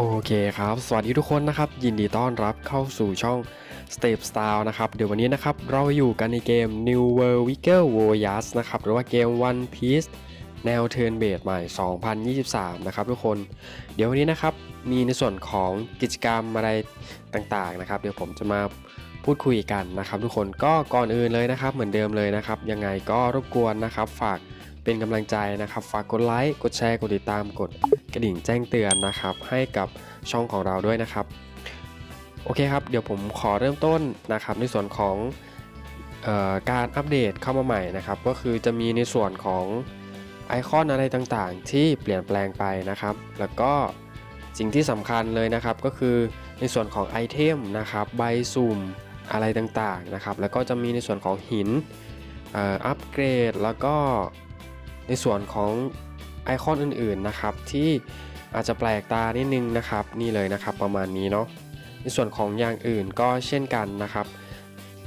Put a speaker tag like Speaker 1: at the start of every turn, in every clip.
Speaker 1: โอเคครับ สวัสดีทุกคนนะครับ ยินดีต้อนรับเข้าสู่ช่อง Step Style นะครับ เดี๋ยววันนี้นะครับ เราอยู่กันในเกม New World Wiggle Warriors นะครับ หรือว่าเกม One Piece แนว Turn Based ใหม่ 2023 นะครับทุกคน เดี๋ยววันนี้นะครับ มีในส่วนของกิจกรรมอะไรต่างๆนะครับ เดี๋ยวผมจะมาพูดคุยกันนะครับ ทุกคน ก็ก่อนอื่นเลยนะครับ เหมือนเดิมเลยนะครับ ยังไงก็รบกวนนะครับ ฝาก เป็นกำลังใจนะครับ ฝากกดไลค์ กดแชร์ กดติดตาม กดกระดิ่งแจ้งเตือนนะครับ ให้กับช่องของเราด้วยนะครับ โอเคครับ เดี๋ยวผมขอเริ่มต้นนะครับ ในส่วนของออการอัปเดตเข้ามาใหม่นะครับ ก็คือจะมีในส่วนของไอคอนอะไรต่างๆ ที่เปลี่ยนแปลงไปนะครับ แล้วก็สิ่งที่สำคัญเลยนะครับก็คือในส่วนของไอเทมนะครับใบสุ่มอะไรต่างๆนะครับ แล้วก็จะมีในส่วนของหินอัปเกรดแล้วก็ ในส่วนของไอคอนอื่นๆนะครับ ที่อาจจะแปลกตานิดนึงนะครับ นี่เลยนะครับประมาณนี้เนาะในส่วนของอย่างอื่นก็เช่นกันนะครับ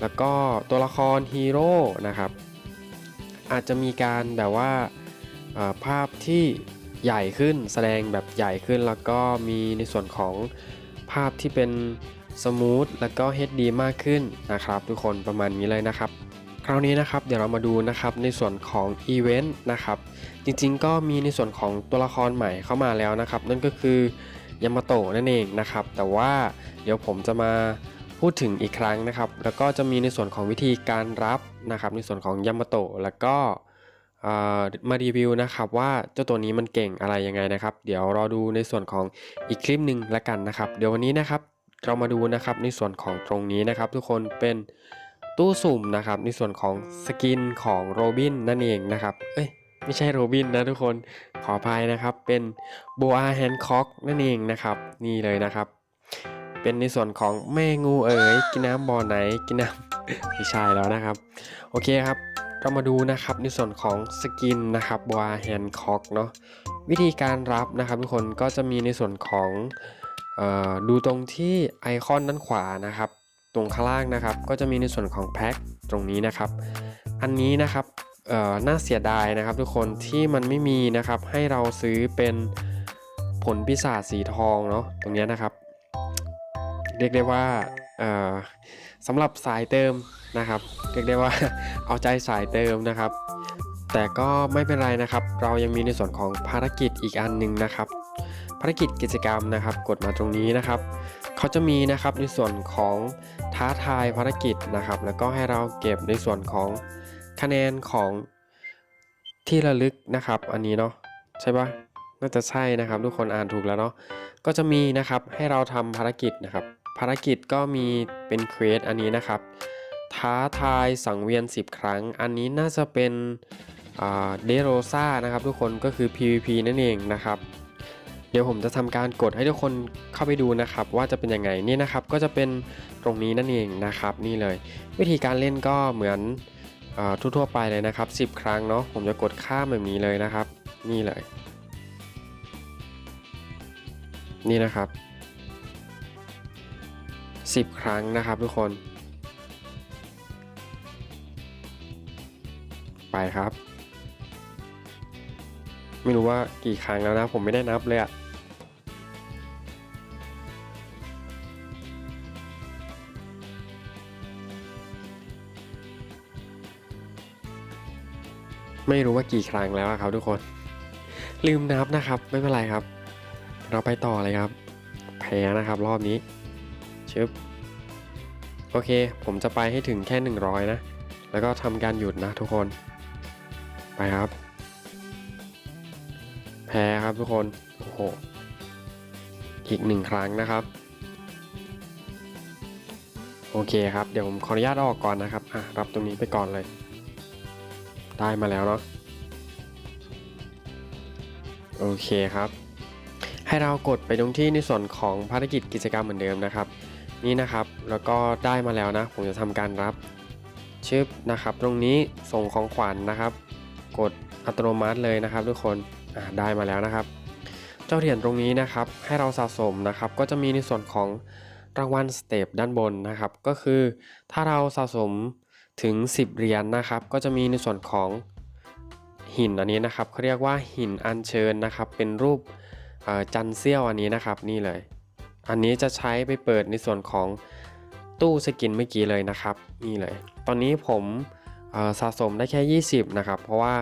Speaker 1: แล้วก็ตัวละครฮีโร่นะครับ อาจจะมีการแบบว่าภาพที่ใหญ่ขึ้นแสดงแบบใหญ่ขึ้น แล้วก็มีในส่วนของภาพที่เป็นสมูทแล้วก็ HD มากขึ้นนะครับ ทุกคนประมาณนี้เลยนะครับ คราวนี้นะครับเดี๋ยวเรามาดูนะครับในส่วนของอีเวนต์นะครับจริงๆ ก็มีในส่วนของตัวละครใหม่เข้ามาแล้วนะครับ นั่นก็คือยามาโตะนั่นเองนะครับ แต่ว่าเดี๋ยวผมจะมาพูดถึงอีกครั้งนะครับ แล้วก็จะมีในส่วนของวิธีการรับนะครับ ในส่วนของยามาโตะแล้วก็มารีวิวนะครับว่าเจ้าตัวนี้มันเก่งอะไรยังไงนะครับ เดี๋ยวรอดูในส่วนของอีกคลิปหนึ่งละกันนะครับ เดี๋ยววันนี้นะครับเรามาดูนะครับในส่วนของตรงนี้นะครับ ทุกคนเป็น ตู้สุ่มนะครับในส่วนของสกินของโรบินนั่นเองนะครับ เอ้ยไม่ใช่โรบินนะทุกคนขออภัยนะครับ เป็นโบอาแฮนค็อกนั่นเองนะครับ นี่เลยนะครับ เป็นในส่วนของแม่งูเอ๋ยกินน้ำบ่อไหนกินน้ำไม่ใช่แล้วนะครับ โอเคครับเรามาดูนะครับในส่วนของสกินนะครับบอาแฮนค็อกเนาะวิธีการรับนะครับทุกคนก็จะมีในส่วนของออดูตรงที่ไอคอนด้านขวานะครับ ตรงข้างล่างนะครับ ก็จะมีในส่วนของแพ็คตรงนี้นะครับ อันนี้นะครับน่าเสียดายนะครับ ทุกคนที่มันไม่มีนะครับ ให้เราซื้อเป็นผลพิศาจสีทองเนาะตรงนี้นะครับ เรียกได้ว่าสำหรับสายเติมนะครับ เรียกได้ว่าเอาใจสายเติมนะครับ แต่ก็ไม่เป็นไรนะครับ เรายังมีในส่วนของภารกิจอีกอันหนึ่งนะครับ ภารกิจกิจกรรมนะครับ กดมาตรงนี้นะครับเขาจะมีนะครับในส่วนของท้าทายภารกิจนะครับ แล้วก็ให้เราเก็บในส่วนของคะแนนของที่ระลึกนะครับ อันนี้เนาะใช่ปะน่าจะใช่นะครับ ทุกคนอ่านถูกแล้วเนาะก็จะมีนะครับให้เราทำภารกิจนะครับ ภารกิจก็มีเป็นเควสอันนี้นะครับ ท้าทายสังเวียน 10 ครั้ง อันนี้น่าจะเป็นเดโรซ่านะครับ ทุกคนก็คือ PVP นั่นเองนะครับ เดี๋ยวผมจะทำการกดให้ทุกคนเข้าไปดูนะครับ ว่าจะเป็นยังไงนี่นะครับก็จะเป็นตรงนี้นั่นเองนะครับ นี่เลย วิธีการเล่นก็เหมือนอ่าทั่วๆไปเลยนะครับ 10 ครั้งเนาะผมจะกดข้ามแบบนี้เลยนะครับ นี่เลย นี่นะครับ 10 ครั้งนะครับทุกคน ไปครับ ไม่รู้ว่ากี่ครั้งแล้วนะ ผมไม่ได้นับเลยอะ ไม่รู้ว่ากี่ครั้งแล้วครับทุกคน ลืมนับนะครับ ไม่เป็นไรครับ เราไปต่อเลยครับ แพ้นะครับรอบนี้ชึบโอเค ผมจะไปให้ถึงแค่ 100 นะ แล้วก็ทำการหยุดนะทุกคน ไปครับ แพ้ครับทุกคน โอ้โห อีกหนึ่งครั้งนะครับ โอเคครับ เดี๋ยวผมขออนุญาตออกก่อนนะครับ อะ รับตรงนี้ไปก่อนเลย ได้มาแล้วเนาะโอเคครับ ให้เรากดไปตรงที่ในส่วนของภารกิจกิจกรรมเหมือนเดิมนะครับ นี่นะครับแล้วก็ได้มาแล้วนะ ผมจะทำการรับชึบนะครับ ตรงนี้ส่งของขวัญนนะครับ กดอัตโนมัติเลยนะครับทุกคนได้มาแล้วนะครับ เจ้าเหรียญตรงนี้นะครับ ให้เราสะสมนะครับ ก็จะมีในส่วนของรางวัลสเตปด้านบนนะครับ ก็คือถ้าเราสะสม ถึง 10 เหรียญนะครับ ก็จะมีในส่วนของหินอันนี้นะครับเขาเรียกว่าหินอัญเชิญนะครับ เป็นรูปจันเซี่ยวอันนี้นะครับนี่เลย อันนี้จะใช้ไปเปิดในส่วนของตู้สกินเมื่อกี้เลยนะครับนี่เลย ตอนนี้ผมสะสมได้แค่ 20 นะครับ เพราะว่า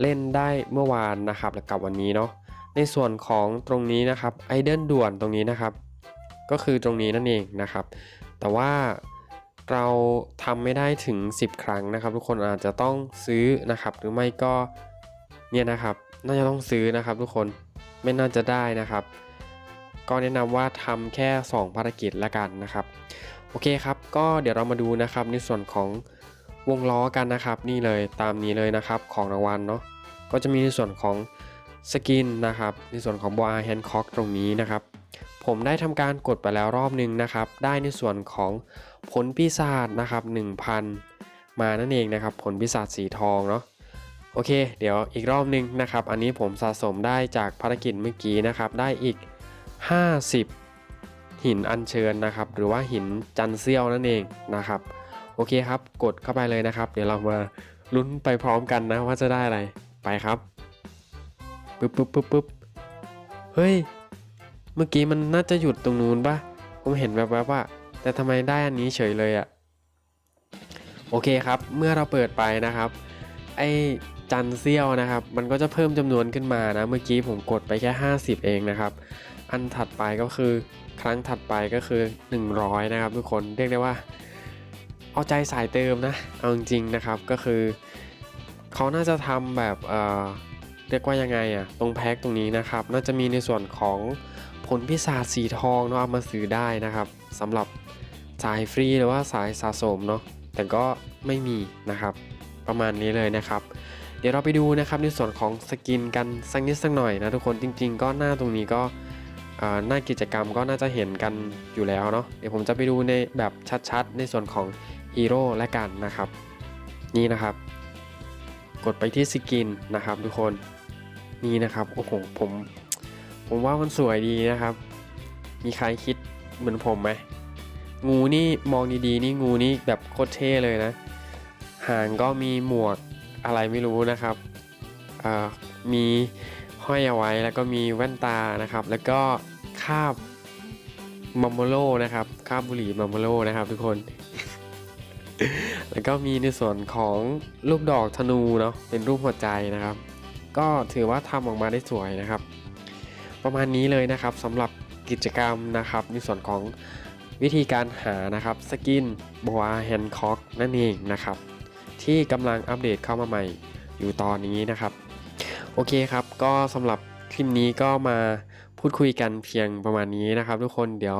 Speaker 1: เล่นได้เมื่อวานนะครับแล้วกับวันนี้เนาะในส่วนของตรงนี้นะครับไอเดนด่วนตรงนี้นะครับ ก็คือตรงนี้นั่นเองนะครับ แต่ว่า เราทำไม่ได้ถึง 10 ครั้งนะครับ ทุกคนอาจจะต้องซื้อนะครับ หรือไม่ก็เนี่ยนะครับ น่าจะต้องซื้อนะครับ ทุกคนไม่น่าจะได้นะครับ ก็แนะนำว่าทำแค่ 2 ภารกิจละกันนะครับ โอเคครับ ก็เดี๋ยวเรามาดูนะครับในส่วนของวงล้อกันนะครับ นี่เลยตามนี้เลยนะครับของรางวัลเนาะก็จะมีในส่วนของสกินนะครับ ในส่วนของบัวแฮนค็อกตรงนี้นะครับ ผมได้ทำการกดไปแล้วรอบนึงนะครับ ได้ในส่วนของผลปีศาจนะครับ 1,000 มานั่นเองนะครับ ผลปีศาจสีทองเนาะโอเค เดี๋ยวอีกรอบนึงนะครับ อันนี้ผมสะสมได้จากภารกิจเมื่อกี้นะครับ ได้อีก 50 หินอัญเชิญนะครับ หรือว่าหินจันเซียวนั่นเองนะครับ โอเคครับ กดเข้าไปเลยนะครับ เดี๋ยวเรามาลุ้นไปพร้อมกันนะว่าจะได้อะไร ไปครับ ปึ๊บปึ๊บปึ๊บปึ๊บเฮ้ย เมื่อกี้มันน่าจะหยุดตรงนู้นปะผมเห็นแบบแบบว่า แต่ทำไมได้อันนี้เฉยเลยอะโอเคครับ เมื่อเราเปิดไปนะครับ ไอ้จันเซียวนะครับ มันก็จะเพิ่มจำนวนขึ้นมานะ เมื่อกี้ผมกดไปแค่ 50 เองนะครับ อันถัดไปก็คือครั้งถัดไปก็คือ 100 นะครับ ทุกคนเรียกได้ว่า เอาใจสายเติมนะ เอาจริงนะครับก็คือเขาน่าจะทำแบบเอ่อเรียกว่ายังไงอะตรงแพ็คตรงนี้นะครับ น่าจะมีในส่วนของ ผลพิศาจสีทองเนาะเอามาซื้อได้นะครับสำหรับสายฟรีหรือว่าสายสะสมเนาะแต่ก็ไม่มีนะครับ ประมาณนี้เลยนะครับ เดี๋ยวเราไปดูนะครับในส่วนของสกินกันสักนิดสักหน่อยนะทุกคนจริง ๆ ก็หน้าตรงนี้ก็หน้ากิจกรรมก็น่าจะเห็นกันอยู่แล้วเนาะเดี๋ยวผมจะไปดูในแบบชัดๆ ในส่วนของฮีโร่และกันนะครับ นี่นะครับ กดไปที่สกินนะครับทุกคนนี่นะครับโอ้โหผม ผมว่ามันสวยดีนะครับ มีใครคิดเหมือนผมไหมงูนี่มองดีๆ นี่งูนี่แบบโคตรเท่เลยนะ หางก็มีหมวกอะไรไม่รู้นะครับ มีห้อยเอาไว้แล้วก็มีแว่นตานะครับ แล้วก็คาบมัมโมโลนะครับคาบบุหรี่มัมโมโลนะครับ ทุกคน แล้วก็มีในส่วนของลูกดอกธนูเนาะเป็นรูปหัวใจนะครับ ก็ถือว่าทำออกมาได้สวยนะครับ ประมาณนี้เลยนะครับสำหรับกิจกรรมนะครับ ในส่วนของวิธีการหานะครับสกินบัวแฮนคอกนั่นเองนะครับ ที่กำลังอัปเดตเข้ามาใหม่อยู่ตอนนี้นะครับ โอเคครับก็สำหรับคลิปนี้ก็มาพูดคุยกันเพียงประมาณนี้นะครับ ทุกคนเดี๋ยว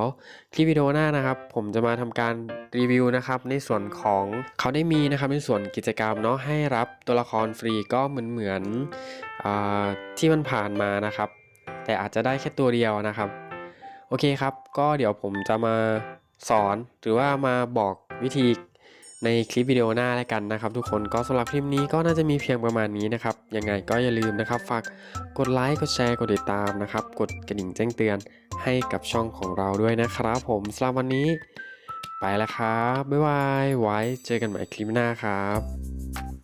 Speaker 1: คลิปวิดีโอหน้านะครับ ผมจะมาทำการรีวิวนะครับในส่วนของเขาได้มีนะครับในส่วนกิจกรรมเนาะให้รับตัวละครฟรีก็เหมือนเหมือนอที่มันผ่านมานะครับ แต่อาจจะได้แค่ตัวเดียวนะครับ โอเคครับ ก็เดี๋ยวผมจะมาสอนหรือว่ามาบอกวิธีในคลิปวิดีโอหน้าแล้วกันนะครับ ทุกคนก็สำหรับคลิปนี้ก็น่าจะมีเพียงประมาณนี้นะครับ ยังไงก็อย่าลืมนะครับ ฝากกดไลค์กดแชร์กดติดตามนะครับ กดกระดิ่งแจ้งเตือนให้กับช่องของเราด้วยนะครับผมสำหรับวันนี้ ไปแล้วครับบ๊ายบายไว้เจอกันใหม่คลิปหน้าครับ